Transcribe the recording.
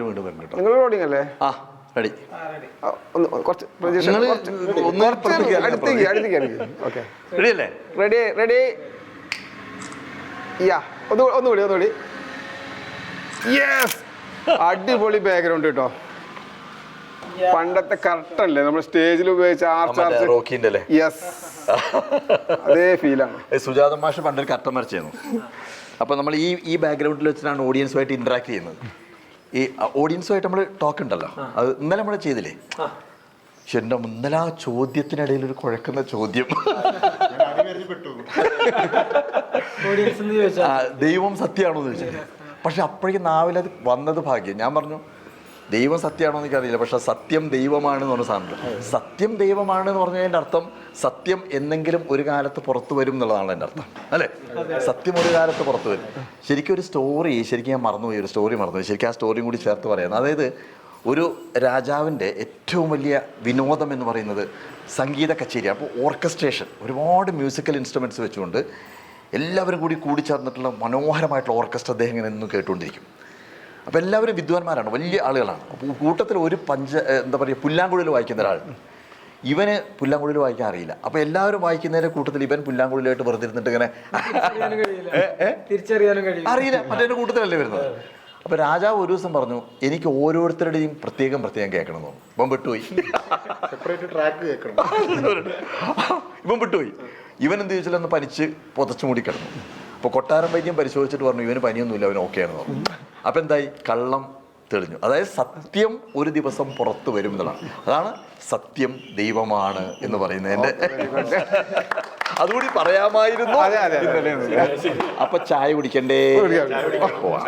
വീണ്ടും വരണം കേട്ടോ. നിങ്ങൾ അല്ലേ? ആ റെഡി ആ, ഒന്ന് കുറച്ച് പ്രതീക്ഷ നിങ്ങൾ കുറച്ച് ഒന്ന് കുറച്ച് പുറത്തേക്ക് ഇറങ്ങ് അടുത്തേക്ക് അടുത്തേക്ക് ഓക്കെ റെഡി അല്ലേ? റെഡി റെഡി യാ ഒന്ന് ഒന്നുകൂടി യെസ് അടിപൊളി ബാക്ക്ഗ്രൗണ്ട് കേട്ടോ. പണ്ടത്തെ കറക്റ്റ് അല്ലേ? നമ്മൾ സ്റ്റേജിൽ ഉപയോഗിച്ച ആർച്ച് മറ്റേ ആർച്ച് റോക്കിന്റെ അല്ലേ? യെസ് അതേ ഫീലാണ് ഏ, സുജാത മാഷ് പണ്ടൊരു അപ്പോൾ നമ്മൾ ഈ ഈ ബാക്ക്ഗ്രൗണ്ടിൽ വെച്ചിട്ടാണ് ഓഡിയൻസുമായിട്ട് ഇന്ററാക്ട് ചെയ്യുന്നത്. ഈ ഓഡിയൻസുമായിട്ട് നമ്മൾ ടോക്ക് ഉണ്ടല്ലോ. അത് ഇന്നലെ നമ്മൾ ചെയ്തില്ലേ? പക്ഷെ എന്റെ ഇന്നലെ ആ ചോദ്യത്തിനിടയിൽ ഒരു കുഴക്കുന്ന ചോദ്യം. ദൈവം സത്യമാണോ എന്ന് ചോദിച്ചത് പക്ഷെ അപ്പോഴേക്കും നാവിലത് അത് വന്നത് ഭാഗ്യം. ഞാൻ പറഞ്ഞു ദൈവം സത്യമാണോ എന്ന് എനിക്കറിയില്ല. പക്ഷെ സത്യം ദൈവമാണ് എന്ന് പറഞ്ഞ സാധനം സത്യം ദൈവമാണ് എന്ന് പറഞ്ഞതിന്റെ അർത്ഥം സത്യം എന്നെങ്കിലും ഒരു കാലത്ത് പുറത്തു വരും എന്നുള്ളതാണ് എന്റെ അർത്ഥം. അല്ലേ? സത്യം ഒരു കാലത്ത് പുറത്തു വരും. ശരിക്കും ഒരു സ്റ്റോറി ശരിക്കും ഞാൻ മറന്നുപോയി ഒരു സ്റ്റോറി മറന്നുപോയി. ശരിക്കും ആ സ്റ്റോറിയും കൂടി ചേർത്ത് പറയാം. അതായത് ഒരു രാജാവിന്റെ ഏറ്റവും വലിയ വിനോദം എന്ന് പറയുന്നത് സംഗീത കച്ചേരി അപ്പോൾ ഓർക്കസ്ട്രേഷൻ. ഒരുപാട് മ്യൂസിക്കൽ ഇൻസ്ട്രുമെന്റ്സ് വെച്ചുകൊണ്ട് എല്ലാവരും കൂടി കൂടിച്ചേർന്നിട്ടുള്ള മനോഹരമായിട്ടുള്ള ഓർക്കസ്ട്ര അദ്ദേഹം ഇങ്ങനെ നിന്ന് കേട്ടുകൊണ്ടിരിക്കും. അപ്പോൾ എല്ലാവരും വിദ്വാൻമാരാണ് വലിയ ആളുകളാണ്. അപ്പോൾ കൂട്ടത്തിൽ ഒരു പഞ്ച എന്താ പറയുക പുല്ലാങ്കുഴൽ വായിക്കുന്ന ഒരാൾ. ഇവന് പുല്ലാങ്കുഴൽ വായിക്കാൻ അറിയില്ല. അപ്പോൾ എല്ലാവരും വായിക്കുന്നതിന്റെ കൂട്ടത്തിൽ ഇവൻ പുല്ലാങ്കുഴലായിട്ട് വെറുതെ ഇരുന്നിട്ട് ഇങ്ങനെ തിരിച്ചറിയാനും കഴിയില്ല. അറിയില്ല. മറ്റേ കൂട്ടത്തിലല്ലേ വരുന്നത്? അപ്പോൾ രാജാവ് ഒരു ദിവസം പറഞ്ഞു എനിക്ക് ഓരോരുത്തരുടെയും പ്രത്യേകം പ്രത്യേകം കേൾക്കണം എന്ന് ഇപ്പം വിട്ടുപോയി. സെപ്പറേറ്റ് ട്രാക്ക് കേൾക്കണം. ഇവൻ വിട്ടുപോയി. ഇവൻ എന്ത് ചോദിച്ചാലൊന്ന് പനിച്ച് പുതച്ചു മൂടി കിടന്നു. അപ്പോൾ കൊട്ടാരം വൈദ്യം പരിശോധിച്ചിട്ട് പറഞ്ഞു ഇവന് പനിയൊന്നുമില്ല അവൻ ഓക്കെ ആണെന്ന് പറഞ്ഞു. അപ്പോൾ എന്തായി? കള്ളം തെളിഞ്ഞു. അതായത് സത്യം ഒരു ദിവസം പുറത്തു വരും എന്നുള്ളതാണ് അതാണ് സത്യം ദൈവമാണ് എന്ന് പറയുന്നത്. എന്റെ അതുകൂടി പറയാമായിരുന്നു. അപ്പൊ ചായ കുടിക്കണ്ടേ? പോവാം.